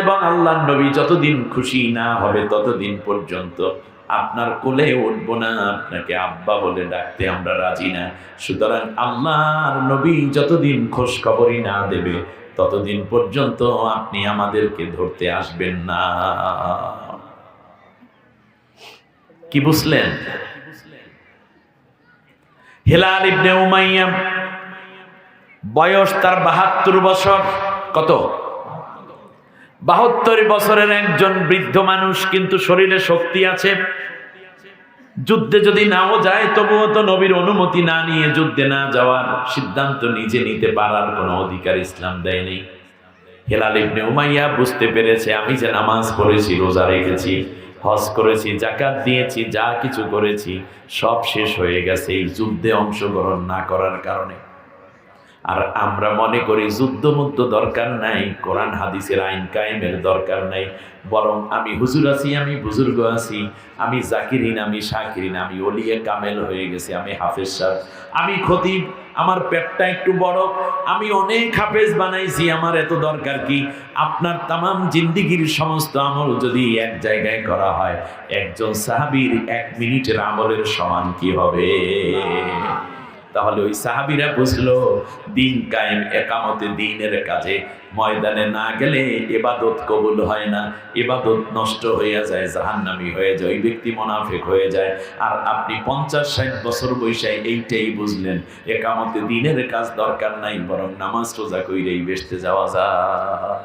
এবং আল্লাহ নবী যতদিন খুশি না হবে ততদিন পর্যন্ত আপনার কোলে উঠব না, আপনাকে আব্বা বলে ডাকতে আমরা রাজি না। সুতরাং আল্লাহর নবী যতদিন খোঁজ খবরই না দেবে, ততদিন পর্যন্ত আপনি আমাদেরকে ধরতে আসবেন না। কি বুঝলেন? হেলাল ইবনে উমাইয়া, বয়স তার বাহাত্তর বছর, কত? বাহাত্তর বছরের একজন বৃদ্ধ মানুষ কিন্তু শরীরে শক্তি আছে। যুদ্ধে যদি নাও যায়, তবুও তো নবীর অনুমতি না নিয়ে যুদ্ধে না যাওয়ার সিদ্ধান্ত নিজে নিতে পারার কোনো অধিকার ইসলাম দেয়নি হেলাল ইবনে উমাইয়া বুঝতে পেরেছে, আমি যে নামাজ পড়েছি, রোজা রেখেছি, হজ করেছি জাকাত দিয়েছি, যা কিছু করেছি, সব শেষ হয়ে গেছে। এই যুদ্ধে অংশগ্রহণ না করার কারণে আর আমরা মনে করি যুদ্ধ মুদ্ধ দরকার নাই, কোরআন, হাদিসের আইন কায়েমের দরকার নাই। বরং আমি হুজুর আছি, আমি বুজুর্গ আছি, আমি জাকিরিন, আমি শাকিরিন আমি অলিয়ে কামেল হয়ে গেছি, আমি হাফেজ সাহ আমি খতিব, আমার পেটটা একটু বড়, আমি অনেক হাফেজ বানাইছি, আমার এত দরকার কি? আপনার তামাম জিন্দিগির সমস্ত আমল যদি এক জায়গায় করা হয়, একজন সাহাবির এক মিনিটের আমলের সমান কি হবে? তাহলে ওই সাহাবিরা বুঝলো, দিন কায়েম একামতে দিনের কাজে। ময়দানে না গেলে এবাদত কবুল হয় না। এবাদত নষ্ট হয়ে যায়, জাহান্নামি হয়ে যায়, ওই ব্যক্তি মোনাফেক হয়ে যায়। আর আপনি পঞ্চাশ, ষাট বছর বয়সায় এইটাই বুঝলেন, একামতে দিনের কাজ দরকার নাই, বরং নামাজ রোজা কইরেই বেসতে যাওয়া যায়।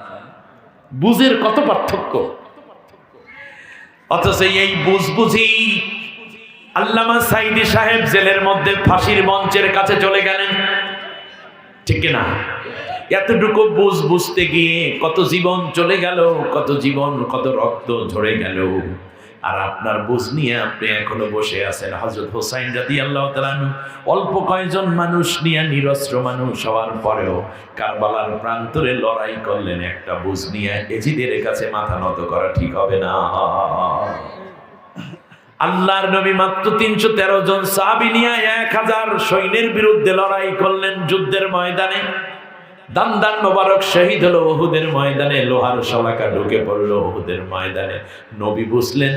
বুঝের কত পার্থক্য? অথচ এই বুঝ বুঝি আল্লামা সাইদি সাহেব জেলের মধ্যে ফাঁসির মঞ্চের কাছে চলে গেলেন। ঠিক না এতটুকু বুঝ বুঝতে গিয়ে কত জীবন চলে গেল, কত জীবন, কত রক্ত ঝরে গেল। আর আপনার বুঝ নিয়ে আপনি এখনও বসে আছেন। হজরত হোসাইন রাদি আল্লাহ তালানু অল্প কয়েকজন মানুষ নিয়ে নিরস্ত্র মানুষ হওয়ার পরেও কারবালার প্রান্তরে লড়াই করলেন। একটা বুঝ নিয়ে এজিদের কাছে মাথা নত করা ঠিক হবে না। আল্লাহর নবী মাত্র তিনশো তেরো জন সাহাবি নিয়ে এক হাজার সৈন্যের বিরুদ্ধে লড়াই করলেন যুদ্ধের ময়দানে। দান মোবারক শহীদ হলো ওহুদের ময়দানে, লোহার শলাকা ঢুকে পড়ল ওহুদের ময়দানে। নবী বুঝলেন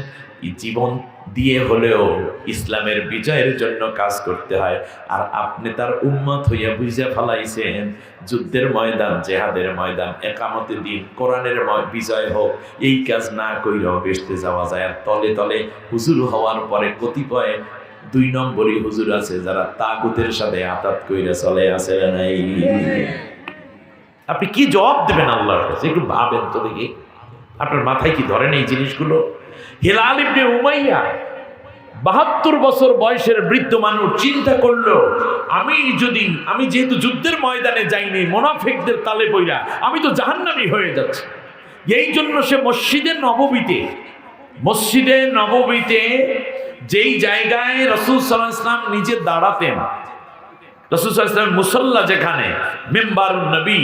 জীবন দিয়ে হলেও ইসলামের বিজয়ের জন্য কাজ করতে হয়। আর আপনি তার উম্মত হইয়া বুঝে ফেলাইছেন, যুদ্ধের ময়দান, জেহাদের ময়দান, একামতে দিন, কোরআনের বিজয় হোক, এই কাজ না কইরাও বেসতে যাওয়া যায়। আর তলে তলে হুজুর হওয়ার পরে কতিপয় দুই নম্বরই হুজুর আছে যারা তাগুতের সাথে আতাত কইরা চলে আসে নাই। আপনি কি জবাব দেবেন আল্লাহর কাছে? একটু ভাবেন তো দেখি। আপনার মাথায় কি ধরেন এই জিনিসগুলো? হেলাল ইবনে উমাইয়া বাহাত্তর বছর বয়সের বৃদ্ধ মানুষ চিন্তা করল, আমি যদি, আমি যেহেতু যুদ্ধের ময়দানে যাইনি, মোনাফেকদের তালে বইরা আমি তো জাহান্নামি হয়ে যাচ্ছি। এই জন্য সে মসজিদের নববীতে, মসজিদে নববীতে যেই জায়গায় রসুল সাল্লাহ ইসলাম নিজে দাঁড়াতেন, রসুল সাল্লাহ ইসলাম মুসল্লা যেখানে মেম্বার নবী,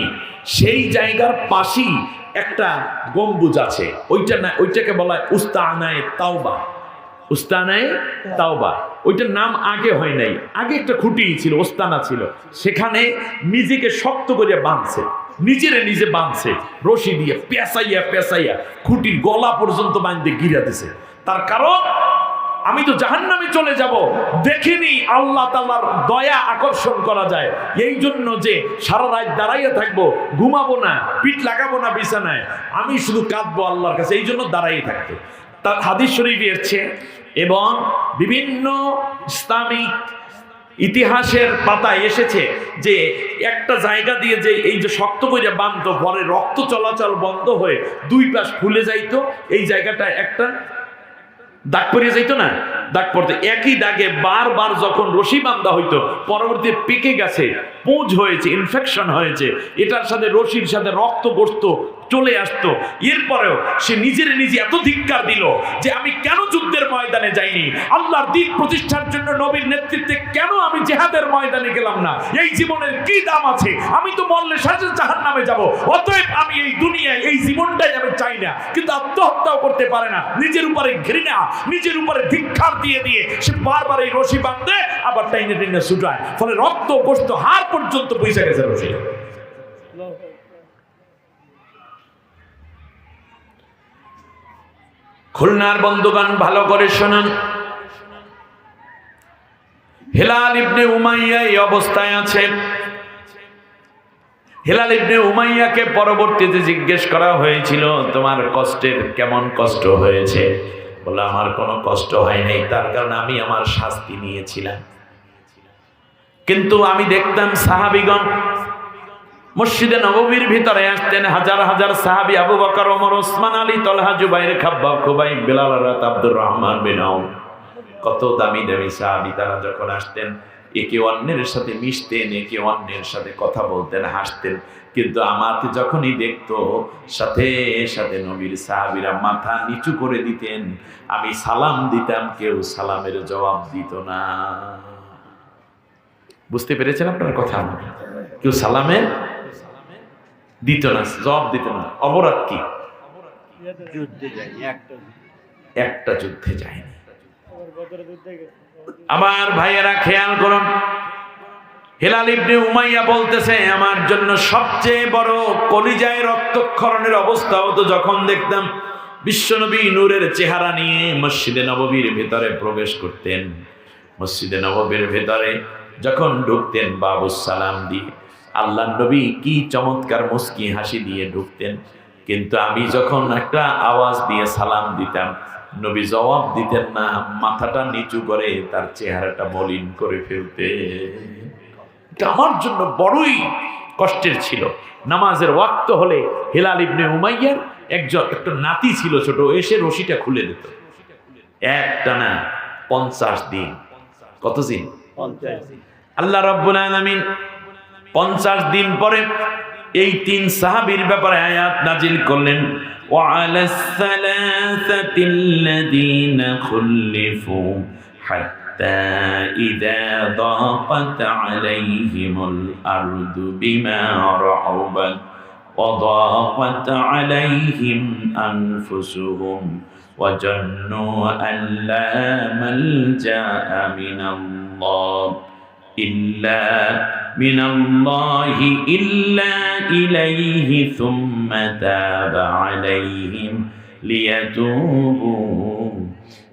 সেই জায়গার পাশেই একটা গম্বুজ আছে। ওইটা না, ওইটাকে বলা হয় উস্তানায় তাওবা। উস্তানায় তাওবা। ওইটার নাম আগে হয় নাই। আগে একটা খুঁটি ছিল, ওস্তানা ছিল। সেখানে নিজেকে শক্ত করে বাঁধছে। নিজেরে নিজে বাঁধছে। রশি দিয়ে পেঁচাইয়া পেঁচাইয়া খুঁটির গলা পর্যন্ত বাঁধতে গিরা দিছে। তার কারণ আমি তো জাহান্নামে চলে যাব। দেখিনি আল্লাহ তাআলার দয়া আকর্ষণ করা যায়। এই জন্য যে সারা রাত দাঁড়াইয়া থাকব, ঘুমাবো না, পিঠ লাগাবো না, বিছানায়, আমি শুধু কাঁদবো আল্লাহর কাছে এই জন্য দাঁড়াই থাকতো তার হাদিস শরীফ এসছে, এবং বিভিন্ন ইসলামিক ইতিহাসের পাতায় এসেছে যে একটা জায়গা দিয়ে যে এই যে শক্ত করে বাঁধতো পরে রক্ত চলাচল বন্ধ হয়ে দুই পাশ ফুলে যাইতো, এই জায়গাটা একটা দাগ পরে যাইতো না? দাগ পড়তে। একই দাগে বারবার যখন রশি বান্ধা হইতো পরবর্তী পেকে গেছে, পুঁজ হয়েছে ইনফেকশন হয়েছে। এটার সাথে রশির সাথে রক্ত বসতো চলে আসতো। এরপরেও সে নিজের নিজে এত ধিক্কার দিল যে আমি কেন যুদ্ধের ময়দানে যাইনি? আল্লাহর দিন প্রতিষ্ঠার জন্য নবীর নেতৃত্বে কেন আমি জেহাদের ময়দানে গেলাম না? এই জীবনের কি দাম আছে? আমি তো মরলে সাজে জাহান নামে যাব। অতএব আমি এই দুনিয়ায় এই জীবনটাই আমি চাই না। কিন্তু আত্মহত্যাও করতে পারে না। নিজের উপরে ঘৃণা, নিজের উপরে ধিক্ষার দিয়ে দিয়ে সে বারবার এই রশি বাঁধতে আবার টাইনে টাইনে ছুটায়। ফলে রক্ত গোস্ত হার পর্যন্ত পয়সা গেছে রশি। খুলনার বন্ধুগান ভালো করে শোনেন। হেলাল ইবনে উমাইয়া এই অবস্থায় আছে। হেলাল ইবনে উমাইয়াকে পরবর্তীতে জিজ্ঞেস করা হয়েছিল, তোমার কষ্টের কেমন কষ্ট হয়েছে? বলে, আমার কোনো কষ্ট হয় নাই, তার কারণ আমি আমার শাস্তি নিয়েছিলাম। কিন্তু আমি দেখতাম সাহাবিগণ মসজিদে নববীর ভিতরে আসতেন হাজার হাজার সাহাবি আবু বকর, ওমর, ওসমান, আলী, তলহা, জুবাইর খাব্বা খুবাই বেলাল রাত আব্দুর রহমান বিন আউফ। কত দামি দামি সাহাবি তারা যখন আসতেন, একে অন্যের সাথে মিশতেন, একে অন্যের সাথে কথা বলতেন, হাসতেন। কিন্তু আমাকে যখনই দেখতো, সাথে সাথে নবীর সাহাবিরা মাথা নিচু করে দিতেন। আমি সালাম দিতাম, কেউ সালামের জবাব দিত না। বুঝতে পেরেছেন আপনার কথা? কেউ সালামের দিত না জবাব দিত না। অপরাধ কি? একটা যুদ্ধে। যায়নি। আমার ভাইয়েরা খেয়াল করুন হেলাল ইবনে উমাইয়া বলতেছে আমার জন্য সবচেয়ে বড় কলিজায় রক্তক্ষরণের অবস্থা হতো যখন দেখতাম বিশ্বনবী নূরের চেহারা নিয়ে মসজিদে নববীর ভেতরে প্রবেশ করতেন। মসজিদে নববীর ভেতরে যখন ঢুকতেন বাবুস সালাম দিয়ে আল্লাহ নবী কি চমৎকার মুস্কি হাসি দিয়ে ঢুকতেন। কিন্তু আমি যখন একটা আওয়াজ দিয়ে সালাম দিতাম নবী জবাব দিতেন না মাথাটা নিচু করে তার চেহারাটা মলিন করে ফেলতে। আমার জন্য বড়ই কষ্টের ছিল। নামাজের ওয়াক্ত হলে হেলাল ইবনে উমাইয়ার একজন একটা নাতি ছিল ছোট এসে রশিটা খুলে দিত। একটা না পঞ্চাশ দিন। কত দিন। আল্লাহ রব্বুল আলামিন পঞ্চাশ দিন পরে এই তিন সাহাবীর ব্যাপারে আয়াত নাজিল করলেন وعلى الثلاثة الذين خلفوا حتى إذا ضاقت عليهم الأرض بما رحبت وضاقت عليهم أنفسهم وجنوا أن لا ملجأ من الله إلا من الله إلا إليه ثم تاب عليهم ليتوبوا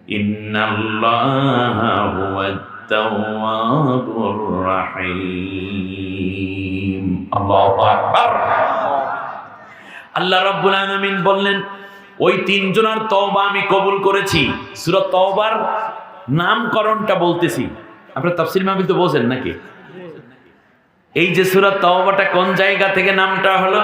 إن الله هو التواب الرحيم الله أكبر আল্লাহ রাব্বুল আলামিন বললেন ওই তিনজনের তওবা আমি কবুল করেছি সূরা তওবার নামকরণটা বলতেছি আপনারা তাফসীর মাহফিল তো বোঝেন নাকি এই যে সুরাত কোন জায়গা থেকে নামটা হলো?